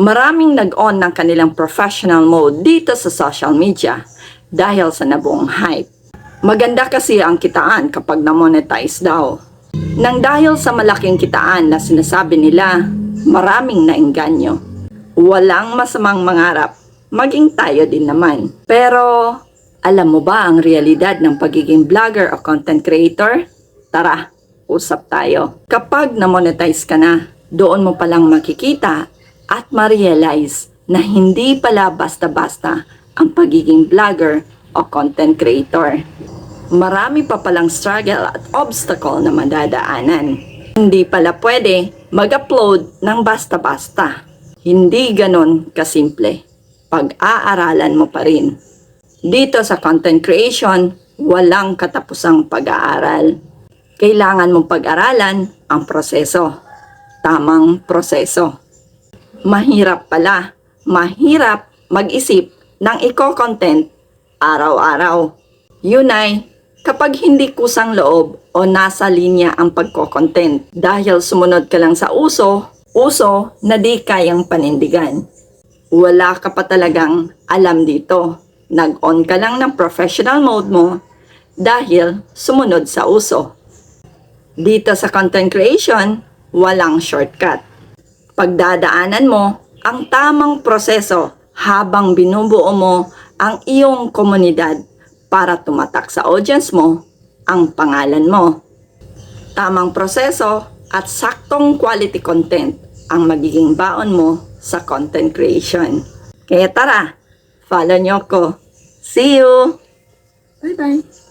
Maraming nag-on ng kanilang professional mode dito sa social media dahil sa nabuong hype. Maganda kasi ang kitaan kapag na-monetize daw. Nang dahil sa malaking kitaan na sinasabi nila, maraming nainganyo. Walang masamang mangarap, maging tayo din naman. Pero, alam mo ba ang realidad ng pagiging vlogger o content creator? Tara, usap tayo. Kapag na-monetize ka na, doon mo palang makikita at ma-realize na hindi pala basta-basta ang pagiging vlogger o content creator. Marami pa palang struggle at obstacle na madadaanan. Hindi pala pwede mag-upload ng basta-basta. Hindi ganon kasimple. Pag-aaralan mo pa rin. Dito sa content creation, walang katapusang pag-aaral. Kailangan mong pag-aralan ang proseso. Tamang proseso. Mahirap pala. Mahirap mag-isip ng eco-content araw-araw. Yun ay kapag hindi kusang loob o nasa linya ang pagko-content dahil sumunod ka lang sa uso, uso na di kayang panindigan. Wala ka pa talagang alam dito. Nag-on ka lang ng professional mode mo dahil sumunod sa uso. Dito sa content creation, walang shortcut. Pagdadaanan mo ang tamang proseso habang binubuo mo ang iyong komunidad para tumatak sa audience mo ang pangalan mo. Tamang proseso at saktong quality content ang magiging baon mo sa content creation. Kaya tara, follow nyo ko. See you! Bye-bye!